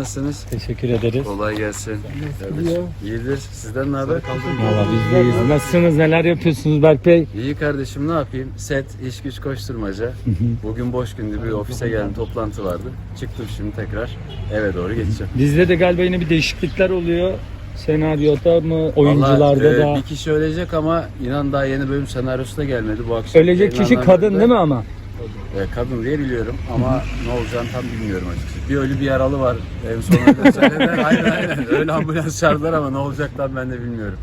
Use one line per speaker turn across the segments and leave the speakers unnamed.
Nasılsınız?
Teşekkür ederiz.
Kolay gelsin. Kardeşim. İyidir. Sizden ne haber?
Valla biz deyiz. Nasılsınız? Neler yapıyorsunuz Berk Bey?
İyi kardeşim ne yapayım? Set, iş güç koşturmaca. Bugün boş gündü bir ofise geldim toplantı vardı. Çıktım şimdi tekrar eve doğru geçeceğim.
Bizde de galiba yine bir değişiklikler oluyor. Senaryoda mı, oyuncularda
Vallahi, e,
da.
bir kişi ölecek ama inan daha yeni bölüm senaryosu da gelmedi bu akşam.
Ölecek kişi
yayınlanan
kadın
bölümde-
değil mi ama?
E, kadın diye biliyorum ama ne olacağını tam bilmiyorum açıkçası. Bir ölü bir yaralı var en son öyle söylediler. aynen aynen öyle ambulans çağırdılar ama ne olacak tam ben de bilmiyorum.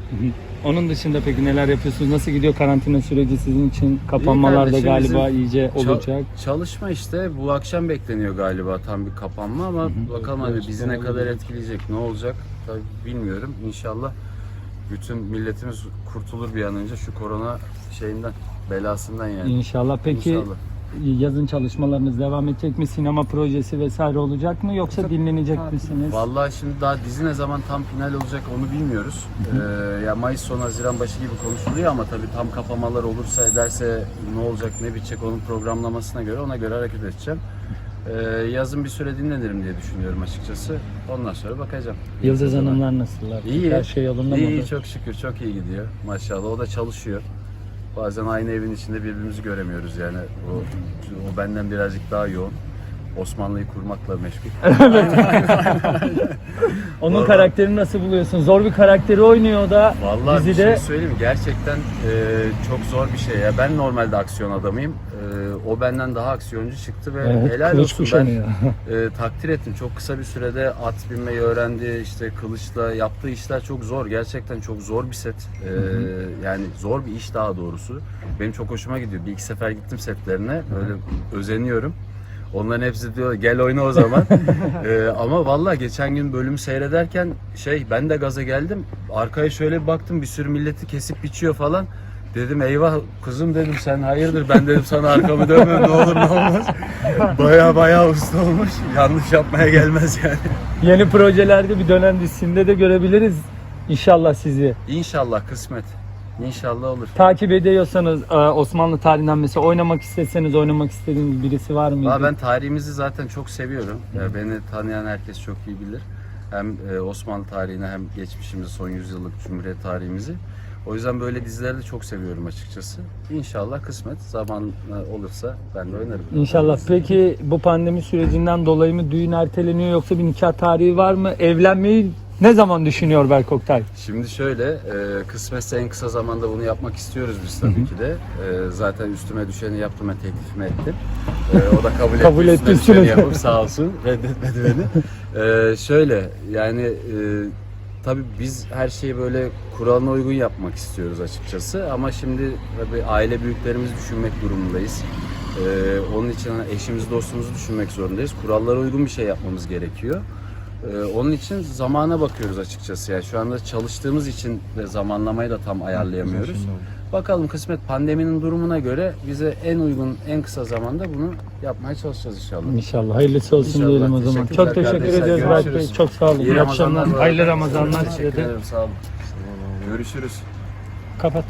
Onun dışında peki neler yapıyorsunuz? Nasıl gidiyor karantina süreci sizin için? Kapanmalar da
kardeşim,
galiba
bizim
iyice
Çal-
olacak.
çalışma işte bu akşam bekleniyor galiba tam bir kapanma ama bakalım hani bizi ne kadar etkileyecek ne olacak tabii bilmiyorum. İnşallah bütün milletimiz kurtulur bir an önce şu korona şeyinden belasından yani.
İnşallah. Peki
İnşallah.
Yazın çalışmalarınız devam edecek mi? Sinema projesi vesaire olacak mı? Yoksa dinlenecek misiniz?
Vallahi şimdi daha dizi ne zaman tam final olacak onu bilmiyoruz. Ee, ya Mayıs sonu Haziran başı gibi konuşuluyor ama tabii tam kapamalar olursa ederse ne olacak ne bitecek onun programlamasına göre ona göre hareket edeceğim. Ee, yazın bir süre dinlenirim diye düşünüyorum açıkçası. Ondan sonra bakacağım.
Yıldız Hanımlar nasıllar?
İyi.
Her şey yolunda mı?
İyi, iyi çok şükür çok iyi gidiyor maşallah. O da çalışıyor. Bazen aynı evin içinde birbirimizi göremiyoruz yani. O, o benden birazcık daha yoğun. Osmanlı'yı kurmakla meşgul.
Onun
Vallahi-
karakterini nasıl buluyorsun? Zor bir karakteri oynuyor da
Vallahi bir
dizide.
şey söyleyeyim mi? gerçekten e, çok zor bir şey ya. Ben normalde aksiyon adamıyım. E, o benden daha aksiyoncu çıktı ve
Evet,
helal
kılıç
olsun ben
kuşanıyor.
e, takdir ettim. Çok kısa bir sürede at binmeyi öğrendi. işte kılıçla yaptığı işler çok zor. Gerçekten çok zor bir set. E, yani zor bir iş daha doğrusu. Benim çok hoşuma gidiyor. Bir iki sefer gittim setlerine. Böyle özeniyorum. Onların hepsi diyor gel oyna o zaman. E, ama vallahi geçen gün bölümü seyrederken şey ben de gaza geldim. Arkaya şöyle bir baktım bir sürü milleti kesip biçiyor falan. Dedim eyvah kızım dedim sen hayırdır ben dedim sana arkamı dönme ne olur ne olmaz. Baya baya usta olmuş. Yanlış yapmaya gelmez yani.
Yeni projelerde bir dönem dizisinde de görebiliriz inşallah sizi.
İnşallah kısmet. İnşallah olur.
Takip ediyorsanız e, Osmanlı tarihinden mesela oynamak isteseniz oynamak istediğiniz birisi var mıydı?
Ben tarihimizi zaten çok seviyorum. Ya beni tanıyan herkes çok iyi bilir. Hem e, Osmanlı tarihini hem geçmişimizi, son yüzyıllık Cumhuriyet tarihimizi. O yüzden böyle dizileri de çok seviyorum açıkçası. İnşallah kısmet zaman e, olursa ben de oynarım.
İnşallah. Peki bu pandemi sürecinden dolayı mı düğün erteleniyor yoksa bir nikah tarihi var mı? Evlenmeyi ne zaman düşünüyor Berk Oktay?
Şimdi şöyle, e, kısmetse en kısa zamanda bunu yapmak istiyoruz biz tabii ki de. E, zaten üstüme düşeni yaptım, ben teklifimi ettim. E, o da kabul,
Kabul
etti, üstüne
etti,
düşeni
üstüne.
yapıp sağ olsun reddetmedi beni. E, şöyle, yani e, tabii biz her şeyi böyle kuralına uygun yapmak istiyoruz açıkçası. Ama şimdi tabii aile büyüklerimizi düşünmek durumundayız. E, onun için hani eşimizi, dostumuzu düşünmek zorundayız. Kurallara uygun bir şey yapmamız gerekiyor. Ee, onun için zamana bakıyoruz açıkçası. Yani şu anda çalıştığımız için de zamanlamayı da tam ayarlayamıyoruz. Bakalım kısmet pandeminin durumuna göre bize en uygun, en kısa zamanda bunu yapmaya çalışacağız inşallah.
İnşallah. Hayırlısı olsun
İnşallah.
diyelim o zaman.
Teşekkürler
Çok teşekkür
kardeşler.
ediyoruz Berk Bey.
Görüşürüz.
Çok sağ olun.
İyi
İyi akşamlar.
Ramazanlar.
Hayırlı Ramazanlar size
Teşekkür
de.
ederim. Sağ olun. Görüşürüz.
Kapat.